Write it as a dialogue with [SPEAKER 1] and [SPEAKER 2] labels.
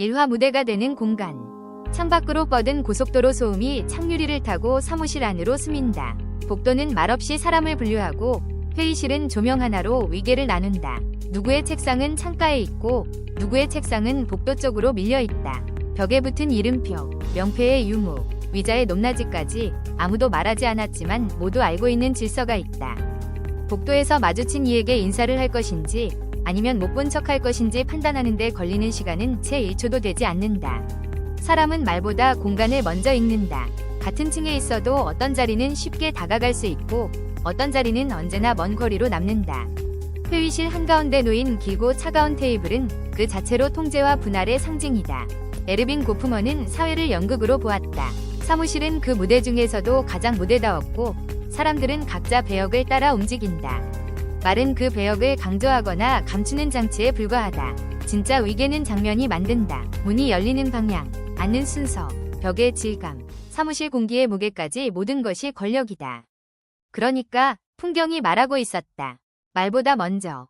[SPEAKER 1] 일화 무대가 되는 공간. 창밖으로 뻗은 고속도로 소음이 창유리를 타고 사무실 안으로 스민다. 복도는 말없이 사람을 분류하고 회의실은 조명 하나로 위계를 나눈다. 누구의 책상은 창가에 있고 누구의 책상은 복도 쪽으로 밀려 있다. 벽에 붙은 이름표, 명패의 유무, 위자의 높낮이까지 아무도 말하지 않았지만 모두 알고 있는 질서가 있다. 복도에서 마주친 이에게 인사를 할 것인지 아니면 못 본 척 할 것인지 판단하는데 걸리는 시간은 채 1초도 되지 않는다. 사람은 말보다 공간을 먼저 읽는다. 같은 층에 있어도 어떤 자리는 쉽게 다가갈 수 있고 어떤 자리는 언제나 먼 거리로 남는다. 회의실 한가운데 놓인 길고 차가운 테이블은 그 자체로 통제와 분할의 상징이다. 에르빈 고프먼은 사회를 연극으로 보았다. 사무실은 그 무대 중에서도 가장 무대다웠고 사람들은 각자 배역을 따라 움직인다. 말은 그 배역을 강조하거나 감추는 장치에 불과하다. 진짜 위계는 장면이 만든다. 문이 열리는 방향, 앉는 순서, 벽의 질감, 사무실 공기의 무게까지 모든 것이 권력이다. 그러니까 풍경이 말하고 있었다. 말보다 먼저